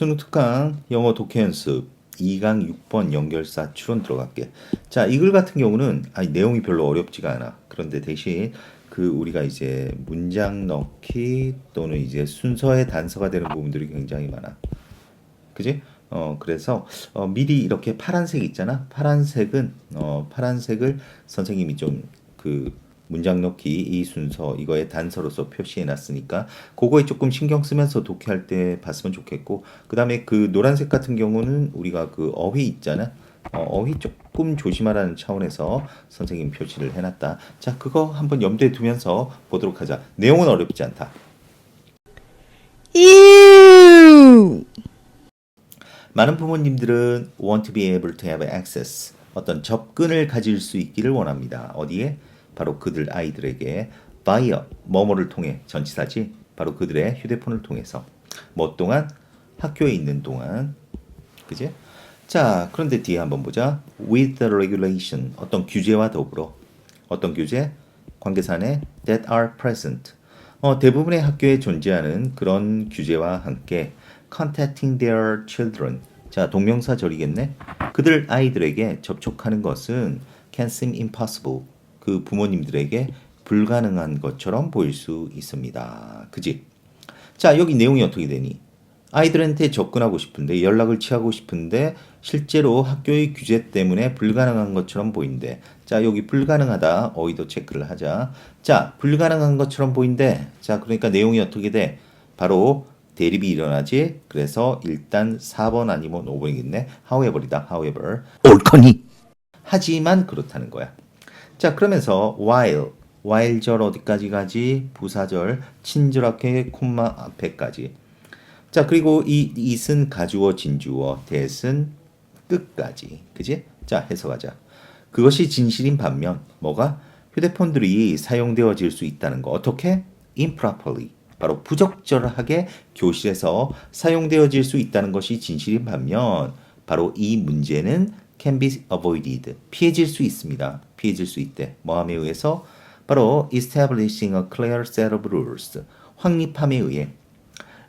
수능 특강 영어 독해 연습 2강 6번 연결사 추론 들어갈게. 자, 이 글 같은 경우는 아니 내용이 별로 어렵지가 않아. 그런데 대신 그 우리가 이제 문장 넣기 또는 이제 순서의 단서가 되는 부분들이 굉장히 많아. 그지? 어 그래서 어, 미리 이렇게 파란색 있잖아. 파란색은 어 파란색을 선생님이 좀그 문장 넣기 이 순서 이거에 단서로서 표시해 놨으니까 그거에 조금 신경 쓰면서 독해할 때 봤으면 좋겠고 그다음에 그 노란색 같은 경우는 우리가 그 어휘 있잖아. 어, 어휘 조금 조심하라는 차원에서 선생님 표시를 해놨다. 자, 그거 한번 염두에 두면서 보도록 하자. 내용은 어렵지 않다. 많은 부모님들은 want to be able to have access 어떤 접근을 가질 수 있기를 원합니다. 어디에? 바로 그들 아이들에게 via 뭐뭐를 통해 전치사지 바로 그들의 휴대폰을 통해서 뭐 동안? 학교에 있는 동안. 그지? 자 그런데 뒤에 한번 보자. With the regulation 어떤 규제와 더불어 어떤 규제? 관계사네 that are present. 어, 대부분의 학교에 존재하는 그런 규제와 함께 contacting their children. 자 동명사 절이겠네. 그들 아이들에게 접촉하는 것은 can seem impossible 그 부모님들에게 불가능한 것처럼 보일 수 있습니다 그지 자 여기 내용이 어떻게 되니 아이들한테 접근하고 싶은데 연락을 취하고 싶은데 실제로 학교의 규제 때문에 불가능한 것처럼 보인대. 자, 여기 불가능하다. 어휘도 체크를 하자. 자, 불가능한 것처럼 보인대. 자, 그러니까 내용이 어떻게 돼? 바로 대립이 일어나지. 그래서 일단 4번 아니면 5번이겠네. however이다. however. 옳거니. 하지만 그렇다는 거야. 자, 그러면서 while while절 어디까지 가지? 부사절 친절하게 콤마 앞에까지. 자, 그리고 이 it은 가주어 진주어 that은 끝까지. 그지? 자, 해석하자. 그것이 진실인 반면 뭐가 휴대폰들이 사용되어질 수 있다는 거. 어떻게? improperly. 바로 부적절하게 교실에서 사용되어질 수 있다는 것이 진실인 반면 바로 이 문제는 can be avoided. 피해질 수 있습니다. 피해질 수 있대. 뭐함에 의해서 바로 establishing a clear set of rules. 확립함에 의해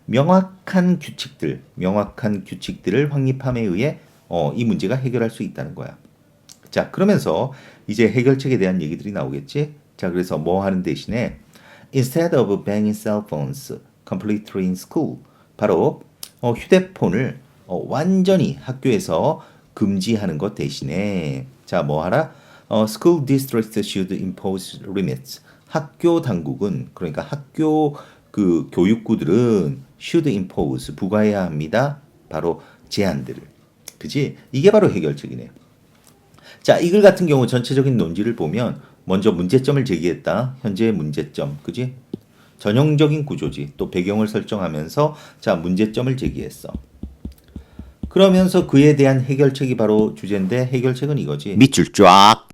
명확한 규칙들, 명확한 규칙들을 확립함에 의해 어, 이 문제가 해결할 수 있다는 거야. 자, 그러면서 이제 해결책에 대한 얘기들이 나오겠지? 자, 그래서 뭐 하는 대신에 instead of banning cell phones completely in school 바로 어, 휴대폰을 어, 완전히 학교에서 금지하는 것 대신에 자, 뭐 하라? 어, school districts should impose limits. 학교 당국은 그러니까 학교 그 교육부들은 should impose 부과해야 합니다. 바로 제한들을. 그지? 이게 바로 해결책이네요. 자, 이글 같은 경우 전체적인 논지를 보면 먼저 문제점을 제기했다. 현재의 문제점. 그지? 전형적인 구조지. 또 배경을 설정하면서 자, 문제점을 제기했어. 그러면서 그에 대한 해결책이 바로 주제인데 해결책은 이거지. 밑줄 쫙.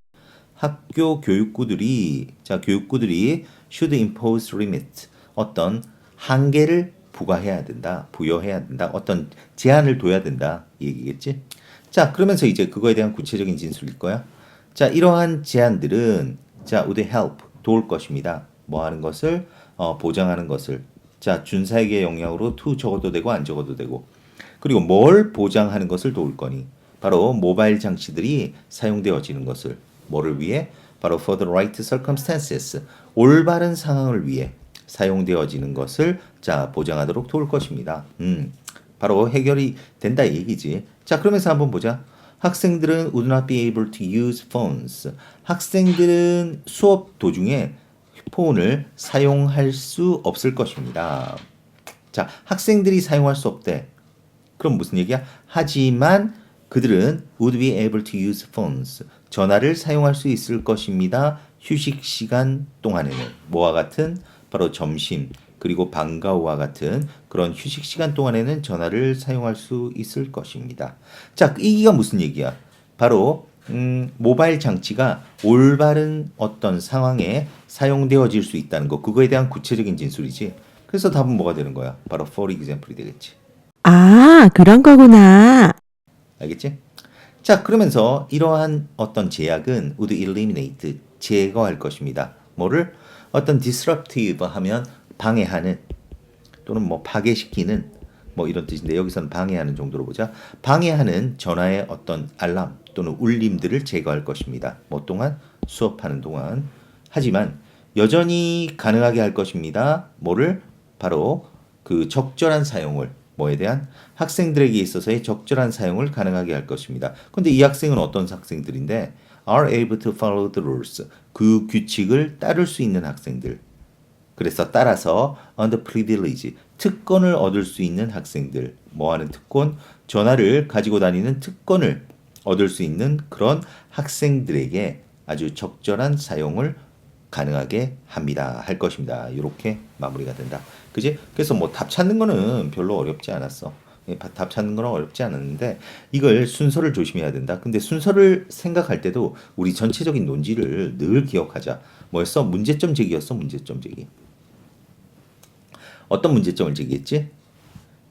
학교 교육구들이 자 교육구들이 should impose limit. 어떤 한계를 부과해야 된다 부여해야 된다 어떤 제한을 둬야 된다 이 얘기겠지? 자 그러면서 이제 그거에 대한 구체적인 진술일 거야. 자 이러한 제한들은 자 would help 도울 것입니다. 뭐 하는 것을? 어, 보장하는 것을. 자 준사에게 영향으로 to 적어도 되고 안 적어도 되고 그리고 뭘 보장하는 것을 도울 거니 바로 모바일 장치들이 사용되어지는 것을 뭐를 위해 바로 for the right circumstances 올바른 상황을 위해 사용되어지는 것을 자 보장하도록 도울 것입니다. 음, 바로 해결이 된다 이 얘기지. 자 그러면서 한번 보자. 학생들은 would not be able to use phones. 학생들은 수업 도중에 폰을 사용할 수 없을 것입니다. 자 학생들이 사용할 수 없대. 그럼 무슨 얘기야? 하지만 그들은 would be able to use phones. 전화를 사용할 수 있을 것입니다. 휴식 시간 동안에는 뭐와 같은 바로 점심 그리고 방과 후와 같은 그런 휴식 시간 동안에는 전화를 사용할 수 있을 것입니다. 자, 이기가 무슨 얘기야? 바로 음, 모바일 장치가 올바른 어떤 상황에 사용되어질 수 있다는 거 그거에 대한 구체적인 진술이지. 그래서 답은 뭐가 되는 거야? 바로 for example이 되겠지. 아, 그런 거구나. 알겠지? 자, 그러면서 이러한 어떤 제약은 would eliminate 제거할 것입니다. 뭐를 어떤 disruptive 하면 방해하는 또는 뭐 파괴시키는 뭐 이런 뜻인데 여기서는 방해하는 정도로 보자. 방해하는 전화의 어떤 알람 또는 울림들을 제거할 것입니다. 뭐 동안 수업하는 동안 하지만 여전히 가능하게 할 것입니다. 뭐를 바로 그 적절한 사용을 뭐에 대한 학생들에게 있어서의 적절한 사용을 가능하게 할 것입니다. 근데 이 학생은 어떤 학생들인데 are able to follow the rules. 그 규칙을 따를 수 있는 학생들. 그래서 따라서 under privilege 특권을 얻을 수 있는 학생들. 뭐 하는 특권? 전화를 가지고 다니는 특권을 얻을 수 있는 그런 학생들에게 아주 적절한 사용을 가능하게 합니다. 할 것입니다. 이렇게 마무리가 된다. 그지? 그래서 뭐 답 찾는 거는 별로 어렵지 않았어. 예, 바- 답 찾는 거는 어렵지 않았는데 이걸 순서를 조심해야 된다. 근데 순서를 생각할 때도 우리 전체적인 논지를 늘 기억하자. 뭐였어? 문제점 제기였어? 문제점 제기. 어떤 문제점을 제기했지?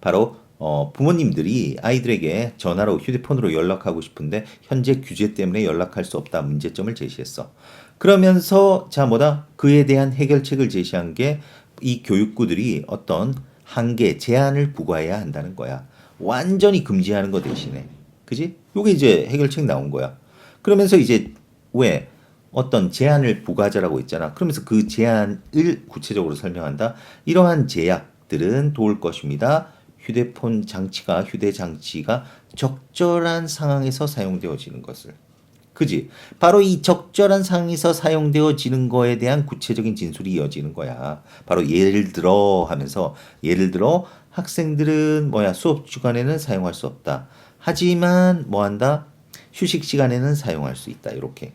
바로 어, 부모님들이 아이들에게 전화로 휴대폰으로 연락하고 싶은데 현재 규제 때문에 연락할 수 없다 문제점을 제시했어. 그러면서 자 뭐다? 그에 대한 해결책을 제시한 게 이 교육구들이 어떤 한계 제한을 부과해야 한다는 거야. 완전히 금지하는 거 대신에 그지? 요게 이제 해결책 나온 거야. 그러면서 이제 왜 어떤 제한을 부과하자라고 했잖아. 그러면서 그 제한을 구체적으로 설명한다. 이러한 제약들은 도울 것입니다. 휴대폰 장치가 휴대 장치가 적절한 상황에서 사용되어지는 것을. 그지? 바로 이 적절한 상황에서 사용되어지는 거에 대한 구체적인 진술이 이어지는 거야. 바로 예를 들어 하면서 예를 들어 학생들은 뭐야 수업 주간에는 사용할 수 없다. 하지만 뭐 한다? 휴식 시간에는 사용할 수 있다. 이렇게.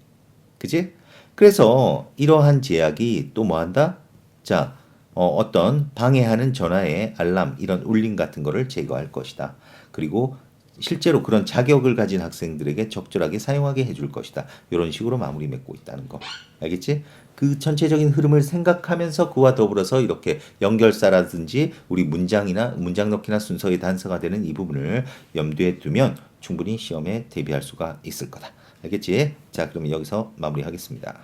그지? 그래서 이러한 제약이 또 뭐 한다? 자, 어, 어떤 방해하는 전화의 알람, 이런 울림 같은 거를 제거할 것이다. 그리고 실제로 그런 자격을 가진 학생들에게 적절하게 사용하게 해줄 것이다. 이런 식으로 마무리 맺고 있다는 거. 알겠지? 그 전체적인 흐름을 생각하면서 그와 더불어서 이렇게 연결사라든지 우리 문장이나 문장 넣기나 순서의 단서가 되는 이 부분을 염두에 두면 충분히 시험에 대비할 수가 있을 거다. 알겠지? 자, 그러면 여기서 마무리하겠습니다.